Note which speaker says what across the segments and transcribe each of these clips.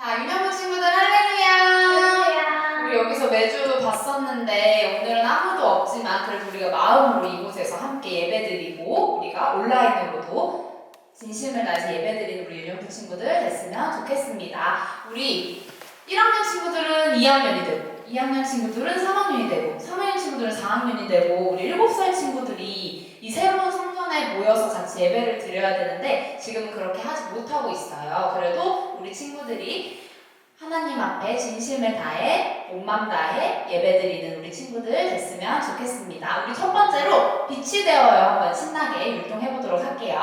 Speaker 1: 자, 유명한 친구들 할렐루야! 우리 여기서 매주 봤었는데 오늘은 아무도 없지만 그래도 우리가 마음으로 이곳에서 함께 예배드리고 우리가 온라인으로도 진심을 다해서 예배드리는 우리 유명한 친구들 됐으면 좋겠습니다. 우리 1학년 친구들은 2학년이 되고 2학년 친구들은 3학년이 되고 3학년 친구들은 4학년이 되고 우리 7살 친구들이 이 새로운 처음에 모여서 같이 예배를 드려야 되는데 지금은 그렇게 하지 못하고 있어요. 그래도 우리 친구들이 하나님 앞에 진심을 다해 몸만 다해 예배드리는 우리 친구들 됐으면 좋겠습니다. 우리 첫 번째로 빛이 되어요 한번 신나게 율동해 보도록 할게요.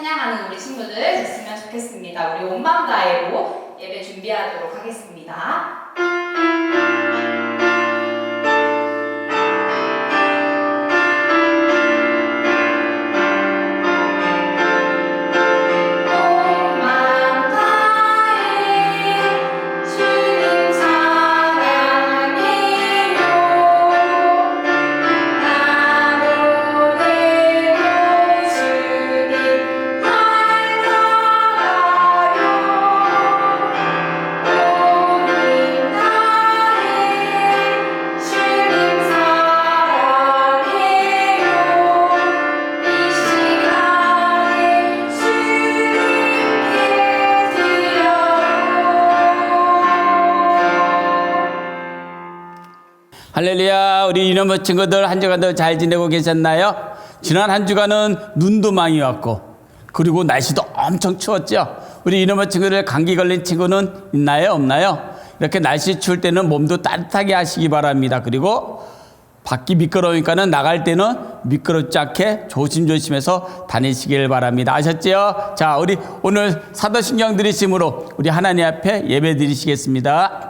Speaker 1: 찬양하는 우리 친구들 됐으면 좋겠습니다. 우리 원망 가해로 예배 준비하도록 하겠습니다.
Speaker 2: 할렐루야 우리 이놈의 친구들 한 주간도 잘 지내고 계셨나요? 지난 한 주간은 눈도 많이 왔고 그리고 날씨도 엄청 추웠죠 우리 이놈의 친구들 감기 걸린 친구는 있나요 없나요? 이렇게 날씨 추울 때는 몸도 따뜻하게 하시기 바랍니다 그리고 밖이 미끄러우니까는 나갈 때는 미끄럽지 않게 조심조심해서 다니시길 바랍니다 아셨죠? 자 우리 오늘 사도신경 들이심으로 우리 하나님 앞에 예배 드리시겠습니다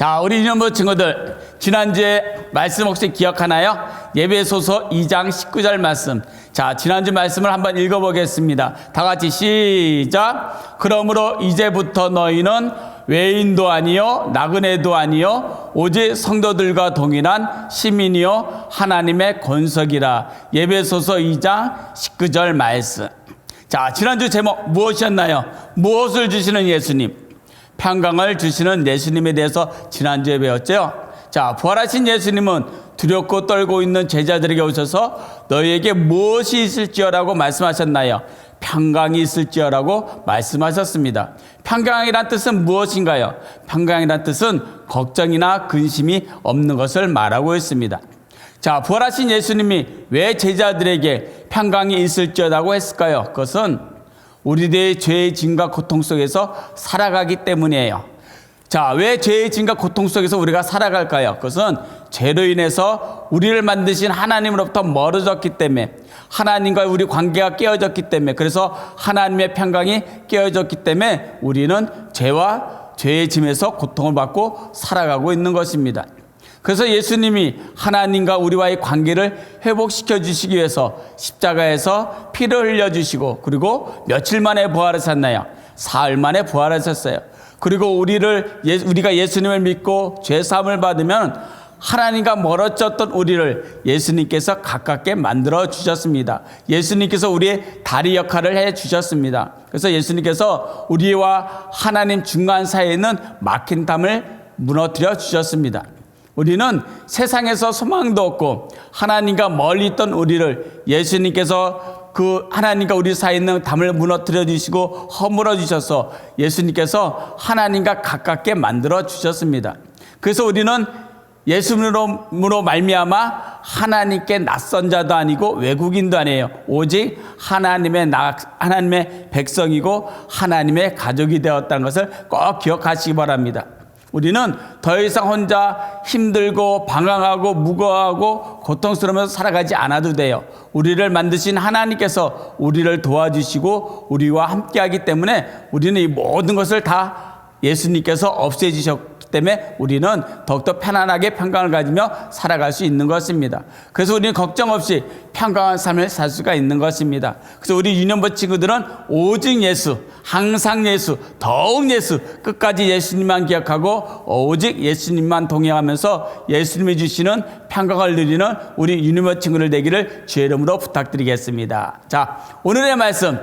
Speaker 2: 자, 우리 이놈의 친구들, 지난주에 말씀 혹시 기억하나요? 예배소서 2장 19절 말씀. 자, 지난주 말씀을 한번 읽어보겠습니다. 다 같이 시작. 그러므로 이제부터 너희는 외인도 아니요, 나그네도 아니요, 오직 성도들과 동일한 시민이요, 하나님의 권석이라. 예배소서 2장 19절 말씀. 자, 지난주 제목 무엇이었나요? 무엇을 주시는 예수님? 평강을 주시는 예수님에 대해서 지난주에 배웠죠. 자, 부활하신 예수님은 두렵고 떨고 있는 제자들에게 오셔서 너희에게 무엇이 있을지어라고 말씀하셨나요? 평강이 있을지어라고 말씀하셨습니다. 평강이란 뜻은 무엇인가요? 평강이란 뜻은 걱정이나 근심이 없는 것을 말하고 있습니다. 자, 부활하신 예수님이 왜 제자들에게 평강이 있을지어라고 했을까요? 그것은 우리들의 죄의 짐과 고통 속에서 살아가기 때문이에요. 자, 왜 죄의 짐과 고통 속에서 우리가 살아갈까요? 그것은 죄로 인해서 우리를 만드신 하나님으로부터 멀어졌기 때문에 하나님과 우리 관계가 깨어졌기 때문에 그래서 하나님의 평강이 깨어졌기 때문에 우리는 죄와 죄의 짐에서 고통을 받고 살아가고 있는 것입니다. 그래서 예수님이 하나님과 우리와의 관계를 회복시켜 주시기 위해서 십자가에서 피를 흘려 주시고 그리고 며칠 만에 부활하셨나요? 사흘 만에 부활하셨어요. 그리고 우리를 예- 우리가 예수님을 믿고 죄 사함을 받으면 하나님과 멀어졌던 우리를 예수님께서 가깝게 만들어 주셨습니다. 예수님께서 우리의 다리 역할을 해 주셨습니다. 그래서 예수님께서 우리와 하나님 중간 사이에 있는 막힌 담을 무너뜨려 주셨습니다. 우리는 세상에서 소망도 없고 하나님과 멀리 있던 우리를 예수님께서 그 하나님과 우리 사이에 있는 담을 무너뜨려 주시고 허물어 주셔서 예수님께서 하나님과 가깝게 만들어 주셨습니다. 그래서 우리는 예수님으로 말미암아 하나님께 낯선 자도 아니고 외국인도 아니에요. 오직 하나님의 나, 하나님의 백성이고 하나님의 가족이 되었다는 것을 꼭 기억하시기 바랍니다. 우리는 더 이상 혼자 힘들고 방황하고 무거워하고 고통스러우면서 살아가지 않아도 돼요. 우리를 만드신 하나님께서 우리를 도와주시고 우리와 함께하기 때문에 우리는 이 모든 것을 다 예수님께서 없애주셨기 때문에 우리는 더욱더 편안하게 평강을 가지며 살아갈 수 있는 것입니다. 그래서 우리는 걱정 없이 평강한 삶을 살 수가 있는 것입니다. 그래서 우리 유년부 친구들은 오직 예수, 항상 예수, 더욱 예수, 끝까지 예수님만 기억하고 오직 예수님만 동행하면서 예수님이 주시는 평강을 누리는 우리 유년부 친구들 되기를 주의 이름으로 부탁드리겠습니다. 자, 오늘의 말씀.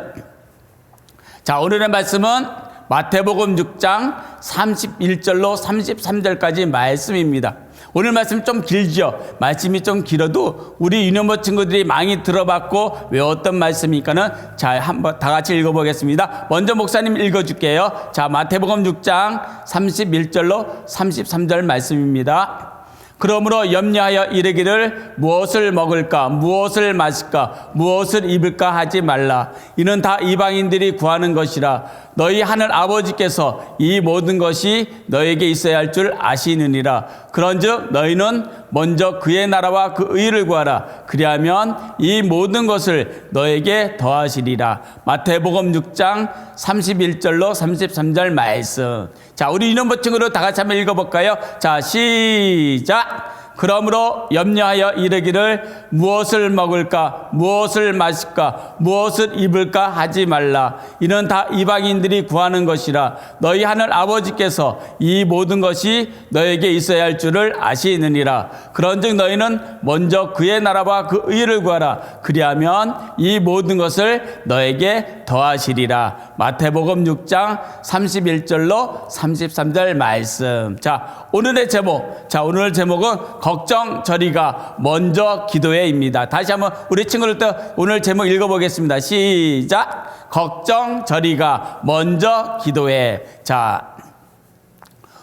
Speaker 2: 자, 오늘의 말씀은 마태복음 6장 31절로 33절까지 말씀입니다. 오늘 말씀 좀 길죠? 말씀이 좀 길어도 우리 유년부 친구들이 많이 들어봤고 외웠던 말씀이니까는 자, 한번 다 같이 읽어보겠습니다. 먼저 목사님 읽어줄게요. 자, 마태복음 6장 31절로 33절 말씀입니다. 그러므로 염려하여 이르기를 무엇을 먹을까? 무엇을 마실까? 무엇을 입을까 하지 말라. 이는 다 이방인들이 구하는 것이라. 너희 하늘 아버지께서 이 모든 것이 너에게 있어야 할 줄 아시느니라. 그런즉 너희는 먼저 그의 나라와 그 의를 구하라. 그리하면 이 모든 것을 너에게 더하시리라. 마태복음 6장 31절로 33절 말씀 자 우리 이놈부 친구로 다 같이 한번 읽어볼까요? 자 시작 그러므로 염려하여 이르기를 무엇을 먹을까? 무엇을 마실까? 무엇을 입을까? 하지 말라. 이는 다 이방인들이 구하는 것이라. 너희 하늘 아버지께서 이 모든 것이 너에게 있어야 할 줄을 아시느니라. 그런즉 너희는 먼저 그의 나라와 그 의를 구하라. 그리하면 이 모든 것을 너에게 더하시리라. 마태복음 6장 31절로 33절 말씀. 자 오늘의 제목. 자 오늘 제목은 걱정 저리가 먼저 기도해입니다 다시 한번 우리 친구들 또 오늘 제목 읽어보겠습니다 시작 걱정 저리가 먼저 기도해 자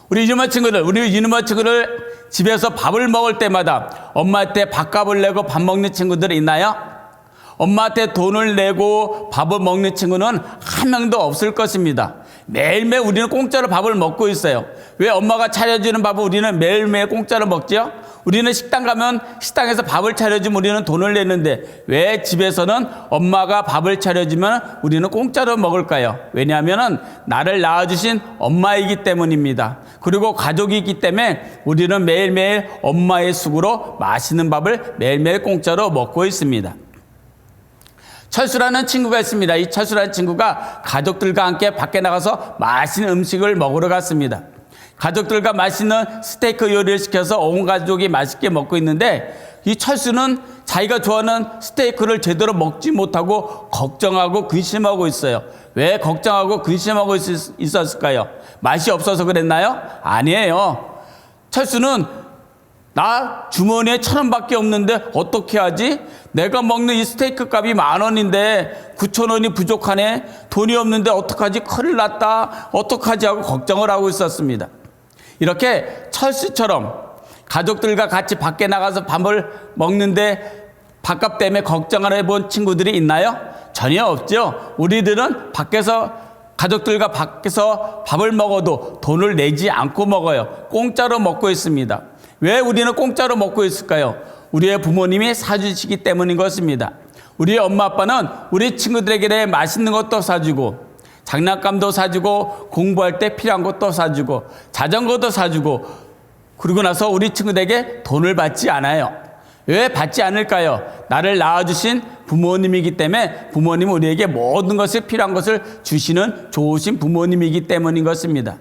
Speaker 2: 우리 이누마 친구들, 우리 이누마 친구들 집에서 밥을 먹을 때마다 엄마한테 밥값을 내고 밥 먹는 친구들 있나요? 엄마한테 돈을 내고 밥을 먹는 친구는 한 명도 없을 것입니다. 매일매일 우리는 공짜로 밥을 먹고 있어요. 왜 엄마가 차려주는 밥을 우리는 매일매일 공짜로 먹죠? 우리는 식당 가면 식당에서 밥을 차려주면 우리는 돈을 내는데 왜 집에서는 엄마가 밥을 차려주면 우리는 공짜로 먹을까요? 왜냐하면 나를 낳아주신 엄마이기 때문입니다. 그리고 가족이기 때문에 우리는 매일매일 엄마의 숙으로 맛있는 밥을 매일매일 공짜로 먹고 있습니다. 철수라는 친구가 있습니다. 이 철수라는 친구가 가족들과 함께 밖에 나가서 맛있는 음식을 먹으러 갔습니다. 가족들과 맛있는 스테이크 요리를 시켜서 온 가족이 맛있게 먹고 있는데 이 철수는 자기가 좋아하는 스테이크를 제대로 먹지 못하고 걱정하고 근심하고 있어요. 왜 걱정하고 근심하고 있- 있었을까요? 맛이 없어서 그랬나요? 아니에요. 철수는 나 주머니에 천 원밖에 없는데 어떻게 하지? 내가 먹는 이 스테이크 값이 만 원인데 구천 원이 부족하네. 돈이 없는데 어떡하지? 큰일 났다. 어떡하지? 하고 걱정을 하고 있었습니다. 이렇게 철수처럼 가족들과 같이 밖에 나가서 밥을 먹는데 밥값 때문에 걱정을 해본 친구들이 있나요? 전혀 없죠. 우리들은 밖에서 가족들과 밖에서 밥을 먹어도 돈을 내지 않고 먹어요. 공짜로 먹고 있습니다. 왜 우리는 공짜로 먹고 있을까요? 우리의 부모님이 사주시기 때문인 것입니다. 우리의 엄마 아빠는 우리 친구들에게 맛있는 것도 사주고 장난감도 사주고 공부할 때 필요한 것도 사주고 자전거도 사주고 그러고 나서 우리 친구들에게 돈을 받지 않아요. 왜 받지 않을까요? 나를 낳아주신 부모님이기 때문에 부모님은 우리에게 모든 것을 필요한 것을 주시는 좋으신 부모님이기 때문인 것입니다.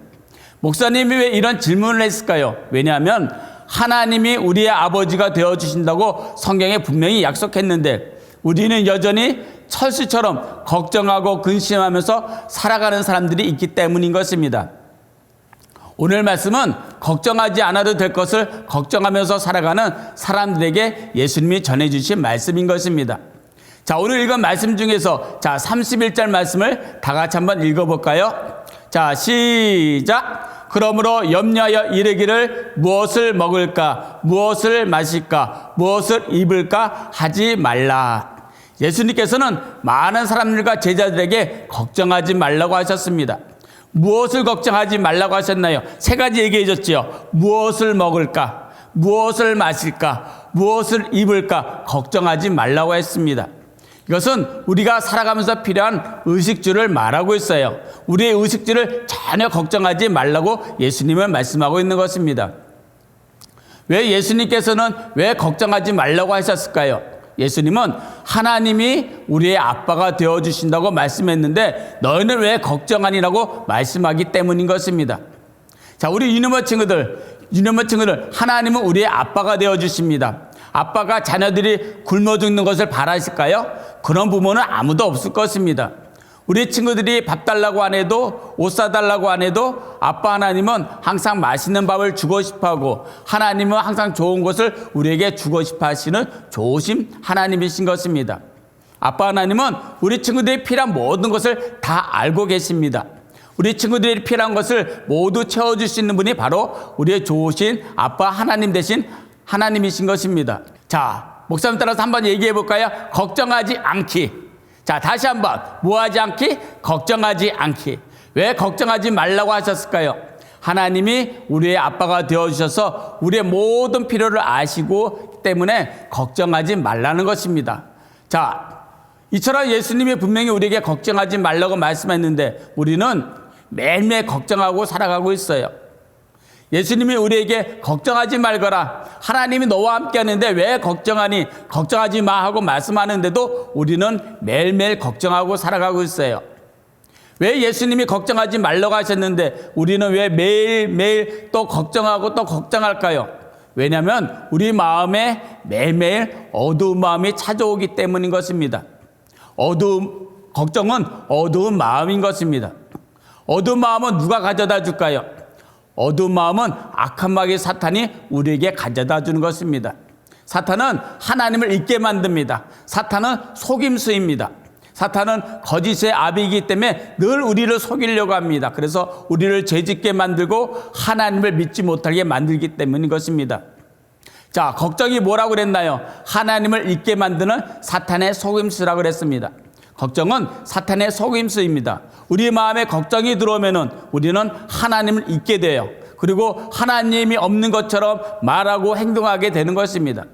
Speaker 2: 목사님이 왜 이런 질문을 했을까요? 왜냐하면 하나님이 우리의 아버지가 되어 주신다고 성경에 분명히 약속했는데 우리는 여전히 철수처럼 걱정하고 근심하면서 살아가는 사람들이 있기 때문인 것입니다. 오늘 말씀은 걱정하지 않아도 될 것을 걱정하면서 살아가는 사람들에게 예수님이 전해주신 말씀인 것입니다. 자, 오늘 읽은 말씀 중에서 자, 31절 말씀을 다 같이 한번 읽어볼까요? 자, 시작. 그러므로 염려하여 이르기를 무엇을 먹을까, 무엇을 마실까, 무엇을 입을까 하지 말라. 예수님께서는 많은 사람들과 제자들에게 걱정하지 말라고 하셨습니다. 무엇을 걱정하지 말라고 하셨나요? 세 가지 얘기해 줬죠. 무엇을 먹을까? 무엇을 마실까? 무엇을 입을까? 걱정하지 말라고 했습니다. 이것은 우리가 살아가면서 필요한 의식주를 말하고 있어요. 우리의 의식주를 전혀 걱정하지 말라고 예수님은 말씀하고 있는 것입니다. 왜 예수님께서는 왜 걱정하지 말라고 하셨을까요? 예수님은 하나님이 우리의 아빠가 되어 주신다고 말씀했는데 너희는 왜 걱정하니라고 말씀하기 때문인 것입니다. 자, 우리 이놈의 친구들, 이놈의 친구들, 하나님은 우리의 아빠가 되어 주십니다. 아빠가 자녀들이 굶어 죽는 것을 바라실까요? 그런 부모는 아무도 없을 것입니다. 우리 친구들이 밥 달라고 안 해도 옷 사달라고 안 해도 아빠 하나님은 항상 맛있는 밥을 주고 싶어 하고 하나님은 항상 좋은 것을 우리에게 주고 싶어 하시는 좋으심 하나님이신 것입니다. 아빠 하나님은 우리 친구들이 필요한 모든 것을 다 알고 계십니다. 우리 친구들이 필요한 것을 모두 채워줄 수 있는 분이 바로 우리의 좋으신 아빠 하나님 대신 하나님이신 것입니다. 자, 목사님 따라서 한번 얘기해 볼까요? 걱정하지 않기. 자, 다시 한번 뭐 하지 않기? 걱정하지 않기. 왜 걱정하지 말라고 하셨을까요? 하나님이 우리의 아빠가 되어 주셔서 우리의 모든 필요를 아시고 때문에 걱정하지 말라는 것입니다. 자, 이처럼 예수님이 분명히 우리에게 걱정하지 말라고 말씀했는데 우리는 매일매일 걱정하고 살아가고 있어요. 예수님이 우리에게 걱정하지 말거라. 하나님이 너와 함께 하는데 왜 걱정하니? 걱정하지 마 하고 말씀하는데도 우리는 매일매일 걱정하고 살아가고 있어요. 왜 예수님이 걱정하지 말라고 하셨는데 우리는 왜 매일매일 또 걱정하고 또 걱정할까요? 왜냐하면 우리 마음에 매일매일 어두운 마음이 찾아오기 때문인 것입니다. 어두움, 걱정은 어두운 마음인 것입니다. 어두운 마음은 누가 가져다 줄까요? 어두운 마음은 악한 마귀 사탄이 우리에게 가져다 주는 것입니다. 사탄은 하나님을 잊게 만듭니다. 사탄은 속임수입니다. 사탄은 거짓의 아비이기 때문에 늘 우리를 속이려고 합니다. 그래서 우리를 죄짓게 만들고 하나님을 믿지 못하게 만들기 때문인 것입니다. 자, 걱정이 뭐라고 그랬나요? 하나님을 잊게 만드는 사탄의 속임수라고 그랬습니다. 걱정은 사탄의 속임수입니다. 우리 마음에 걱정이 들어오면은 우리는 하나님을 잊게 돼요. 그리고 하나님이 없는 것처럼 말하고 행동하게 되는 것입니다.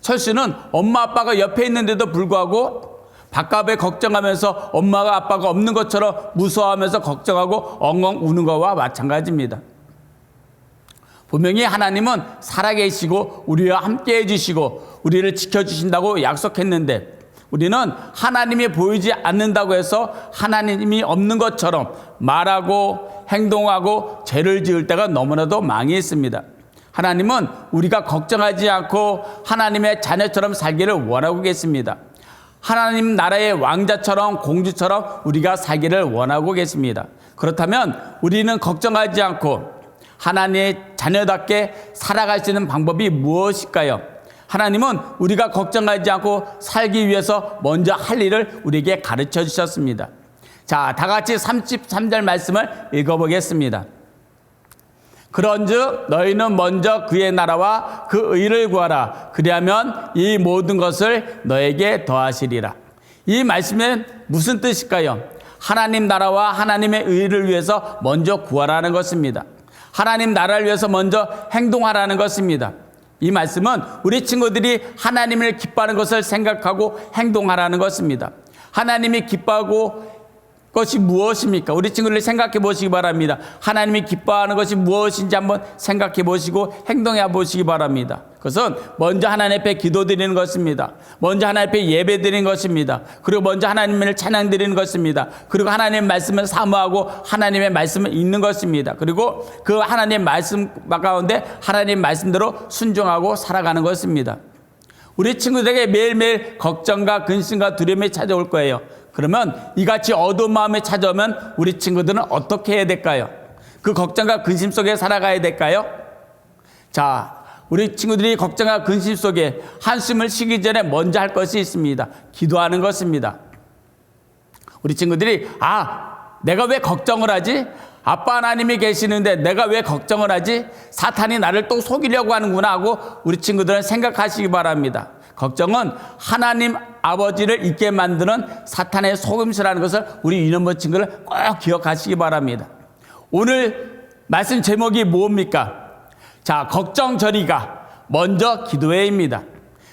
Speaker 2: 철수는 엄마 아빠가 옆에 있는데도 불구하고 바깥에 걱정하면서 엄마가 아빠가 없는 것처럼 무서워하면서 걱정하고 엉엉 우는 것과 마찬가지입니다. 분명히 하나님은 살아계시고 우리와 함께 해주시고 우리를 지켜주신다고 약속했는데 우리는 하나님이 보이지 않는다고 해서 하나님이 없는 것처럼 말하고 행동하고 죄를 지을 때가 너무나도 많이 있습니다. 하나님은 우리가 걱정하지 않고 하나님의 자녀처럼 살기를 원하고 계십니다. 하나님 나라의 왕자처럼 공주처럼 우리가 살기를 원하고 계십니다. 그렇다면 우리는 걱정하지 않고 하나님의 자녀답게 살아갈 수 있는 방법이 무엇일까요? 하나님은 우리가 걱정하지 않고 살기 위해서 먼저 할 일을 우리에게 가르쳐 주셨습니다. 자, 다 같이 33절 말씀을 읽어보겠습니다. 그런즉 너희는 먼저 그의 나라와 그 의를 구하라. 그리하면 이 모든 것을 너에게 더하시리라. 이 말씀은 무슨 뜻일까요? 하나님 나라와 하나님의 의를 위해서 먼저 구하라는 것입니다. 하나님 나라를 위해서 먼저 행동하라는 것입니다. 이 말씀은 우리 친구들이 하나님을 기뻐하는 것을 생각하고 행동하라는 것입니다. 하나님이 기뻐하고 것이 무엇입니까? 우리 친구들 생각해 보시기 바랍니다. 하나님이 기뻐하는 것이 무엇인지 한번 생각해 보시고 행동해 보시기 바랍니다. 그것은 먼저 하나님 앞에 기도 드리는 것입니다. 먼저 하나님 앞에 예배 드리는 것입니다. 그리고 먼저 하나님을 찬양 드리는 것입니다. 그리고 하나님의 말씀을 사모하고 하나님의 말씀을 읽는 것입니다. 그리고 그 하나님의 말씀 가운데 하나님 말씀대로 순종하고 살아가는 것입니다. 우리 친구들에게 매일매일 걱정과 근심과 두려움이 찾아올 거예요. 그러면 이같이 어두운 마음이 찾아오면 우리 친구들은 어떻게 해야 될까요? 그 걱정과 근심 속에 살아가야 될까요? 자, 우리 친구들이 걱정과 근심 속에 한숨을 쉬기 전에 먼저 할 것이 있습니다. 기도하는 것입니다. 우리 친구들이 아, 내가 왜 걱정을 하지? 아빠 하나님이 계시는데 내가 왜 걱정을 하지? 사탄이 나를 또 속이려고 하는구나 하고 우리 친구들은 생각하시기 바랍니다. 걱정은 하나님 아버지를 잊게 만드는 사탄의 속임수라는 것을 우리 이놈의 친구를 꼭 기억하시기 바랍니다. 오늘 말씀 제목이 뭡니까? 자, 걱정절이가 먼저 기도회입니다.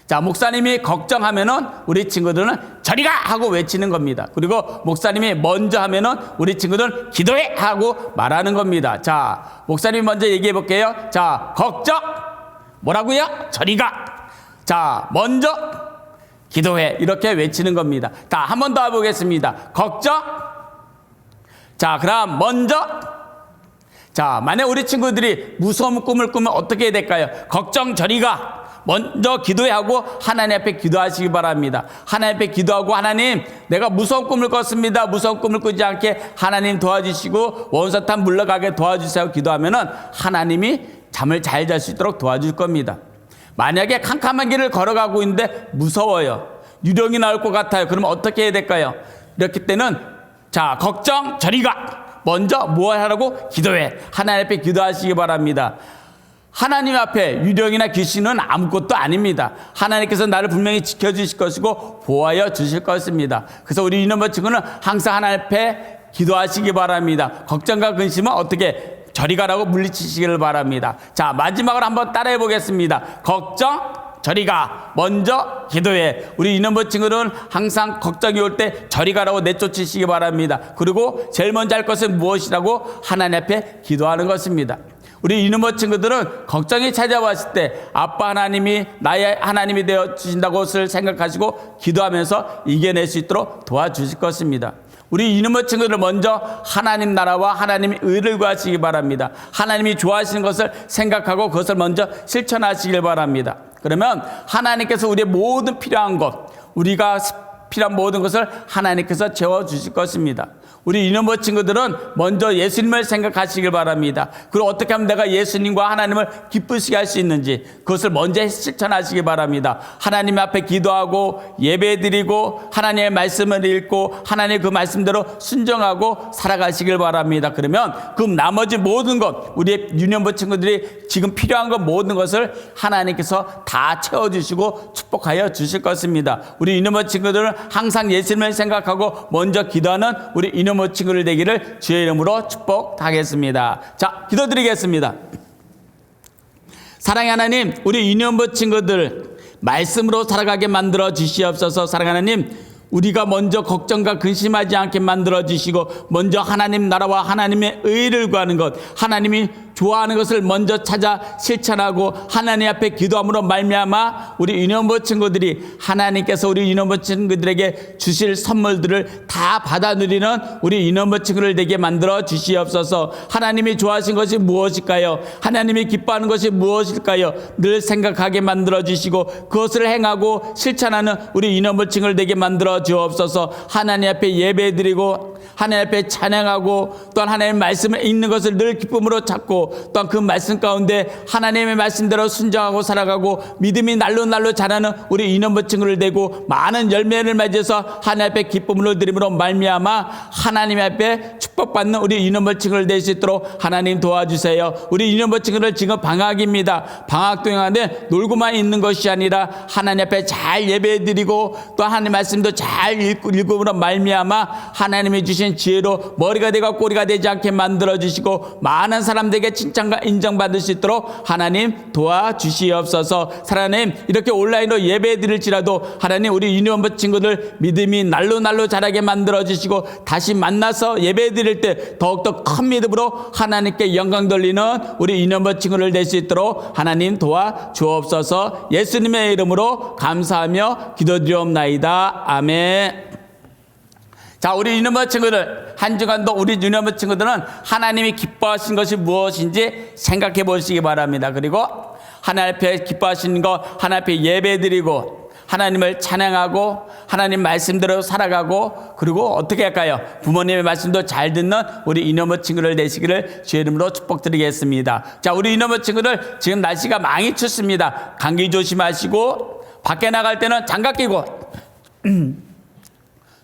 Speaker 2: 자, 목사님이 걱정하면은 우리 친구들은 저리가 하고 외치는 겁니다. 그리고 목사님이 먼저 하면은 우리 친구들은 기도해 하고 말하는 겁니다. 자, 목사님이 먼저 얘기해 볼게요. 자, 걱정 뭐라고요? 저리가. 자, 먼저 기도해 이렇게 외치는 겁니다. 자, 한 번 더 해보겠습니다. 걱정. 자, 그럼 먼저 자, 만약 우리 친구들이 무서운 꿈을 꾸면 어떻게 해야 될까요? 걱정 저리가 먼저 기도하고 하나님 앞에 기도하시기 바랍니다. 하나님 앞에 기도하고 하나님 내가 무서운 꿈을 꿨습니다. 무서운 꿈을 꾸지 않게 하나님 도와주시고 원사탄 물러가게 도와주세요. 기도하면은 하나님이 잠을 잘 잘 수 있도록 도와줄 겁니다. 만약에 캄캄한 길을 걸어가고 있는데 무서워요. 유령이 나올 것 같아요. 그러면 어떻게 해야 될까요? 이렇게 때는 자 걱정 저리 가 먼저 무엇 하라고 기도해 하나님 앞에 기도하시기 바랍니다. 하나님 앞에 유령이나 귀신은 아무것도 아닙니다. 하나님께서 나를 분명히 지켜주실 것이고 보호하여 주실 것입니다. 그래서 우리 이놈의 친구는 항상 하나님 앞에 기도하시기 바랍니다. 걱정과 근심은 어떻게 저리 가라고 물리치시기를 바랍니다. 자, 마지막으로 한번 따라해 보겠습니다. 걱정, 저리 가. 먼저 기도해. 우리 이놈의 친구는 항상 걱정이 올 때 저리 가라고 내쫓으시기 바랍니다. 그리고 제일 먼저 할 것은 무엇이라고 하나님 앞에 기도하는 것입니다. 우리 이놈의 친구들은 걱정이 찾아왔을 때 아빠 하나님이 나의 하나님이 되어 주신다고 생각하시고 기도하면서 이겨낼 수 있도록 도와주실 것입니다. 우리 이놈의 친구들 먼저 하나님 나라와 하나님의 의를 구하시기 바랍니다. 하나님이 좋아하시는 것을 생각하고 그것을 먼저 실천하시길 바랍니다. 그러면 하나님께서 우리의 모든 필요한 것, 우리가 필요한 모든 것을 하나님께서 채워주실 것입니다. 우리 이놈의 친구들은 먼저 예수님을 생각하시길 바랍니다. 그리고 어떻게 하면 내가 예수님과 하나님을 기쁘시게 할 수 있는지 그것을 먼저 실천하시기 바랍니다. 하나님 앞에 기도하고 예배드리고 하나님의 말씀을 읽고 하나님의 그 말씀대로 순정하고 살아가시길 바랍니다. 그러면 그 나머지 모든 것 우리의 유년부 친구들이 지금 필요한 것 모든 것을 하나님께서 다 채워주시고 축복하여 주실 것입니다. 우리 이놈의 친구들은 항상 예수님을 생각하고 먼저 기도하는 우리 이놈의 친구들 되기를 주의 이름으로 축복하겠습니다. 자, 기도드리겠습니다. 사랑의 하나님, 우리 이년부 친구들 말씀으로 살아가게 만들어 주시옵소서. 사랑하는 하나님, 우리가 먼저 걱정과 근심하지 않게 만들어 주시고 먼저 하나님 나라와 하나님의 의를 구하는 것, 하나님이 좋아하는 것을 먼저 찾아 실천하고 하나님 앞에 기도함으로 말미암아 우리 이놈부 친구들이 하나님께서 우리 이놈부 친구들에게 주실 선물들을 다 받아 누리는 우리 이놈부 친구를 되게 만들어 주시옵소서. 하나님이 좋아하신 것이 무엇일까요? 하나님이 기뻐하는 것이 무엇일까요? 늘 생각하게 만들어 주시고 그것을 행하고 실천하는 우리 이놈부 친구를 되게 만들어 주옵소서. 하나님 앞에 예배드리고 하나님 앞에 찬양하고 또한 하나님의 말씀을 읽는 것을 늘 기쁨으로 찾고 또한 그 말씀 가운데 하나님의 말씀대로 순정하고 살아가고 믿음이 날로 날로 자라는 우리 이놈부 친구를 되고 많은 열매를 맺어서 하나님 앞에 기쁨으로 드림으로 말미암아 하나님 앞에 축복받는 우리 이놈부 친구를 될 수 있도록 하나님 도와주세요. 우리 이놈부 친구를 지금 방학입니다. 방학 동안에 놀고만 있는 것이 아니라 하나님 앞에 잘 예배드리고 또 하나님 말씀도 잘 읽고 읽음으로 말미암아 하나님이 주신 지혜로 머리가 되고 꼬리가 되지 않게 만들어 주시고 많은 사람들에게 칭찬과 인정받을 수 있도록 하나님 도와주시옵소서. 하나님 이렇게 온라인으로 예배 드릴지라도 하나님 우리 유니원부 친구들 믿음이 날로 날로 자라게 만들어 주시고 다시 만나서 예배 드릴 때 더욱더 큰 믿음으로 하나님께 영광 돌리는 우리 유니원부 친구를 될 수 있도록 하나님 도와 주옵소서. 예수님의 이름으로 감사하며 기도드리옵나이다. 아멘. 자, 우리 유념부 친구들, 한 주간도 우리 유념부 친구들은 하나님이 기뻐하신 것이 무엇인지 생각해 보시기 바랍니다. 그리고 하나님 앞에 기뻐하시는 거, 하나님 앞에 예배 드리고, 하나님을 찬양하고, 하나님 말씀대로 살아가고, 그리고 어떻게 할까요? 부모님의 말씀도 잘 듣는 우리 이놈의 친구들 되시기를 주의 이름으로 축복드리겠습니다. 자, 우리 이놈의 친구들, 지금 날씨가 많이 춥습니다. 감기 조심하시고, 밖에 나갈 때는 장갑 끼고,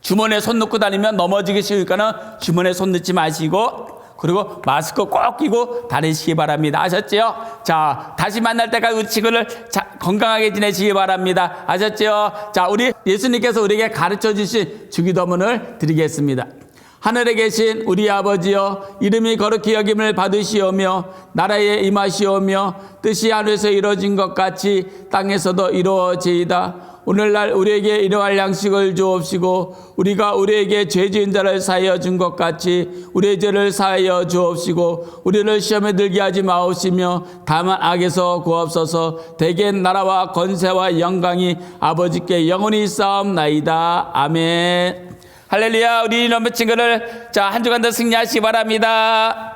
Speaker 2: 주머니에 손 넣고 다니면 넘어지기 쉬우니까는 주머니에 손 넣지 마시고 그리고 마스크 꼭 끼고 다니시기 바랍니다. 아셨죠? 자, 다시 만날 때까지 친구를 자, 건강하게 지내시기 바랍니다. 아셨죠? 자, 우리 예수님께서 우리에게 가르쳐 주신 주기도문을 드리겠습니다. 하늘에 계신 우리 아버지여 이름이 거룩히 여김을 받으시오며 나라에 임하시오며 뜻이 하늘에서 이루어진 것 같이 땅에서도 이루어지이다 오늘날 우리에게 일용할 양식을 주옵시고 우리가 우리에게 죄 지은 자를 사하여 준 것 같이 우리의 죄를 사하여 주옵시고 우리를 시험에 들게 하지 마옵시며 다만 악에서 구하옵소서 대개 나라와 권세와 영광이 아버지께 영원히 싸움나이다. 아멘. 할렐루야. 우리 이놈의 친구를 자한 주간 더 승리하시기 바랍니다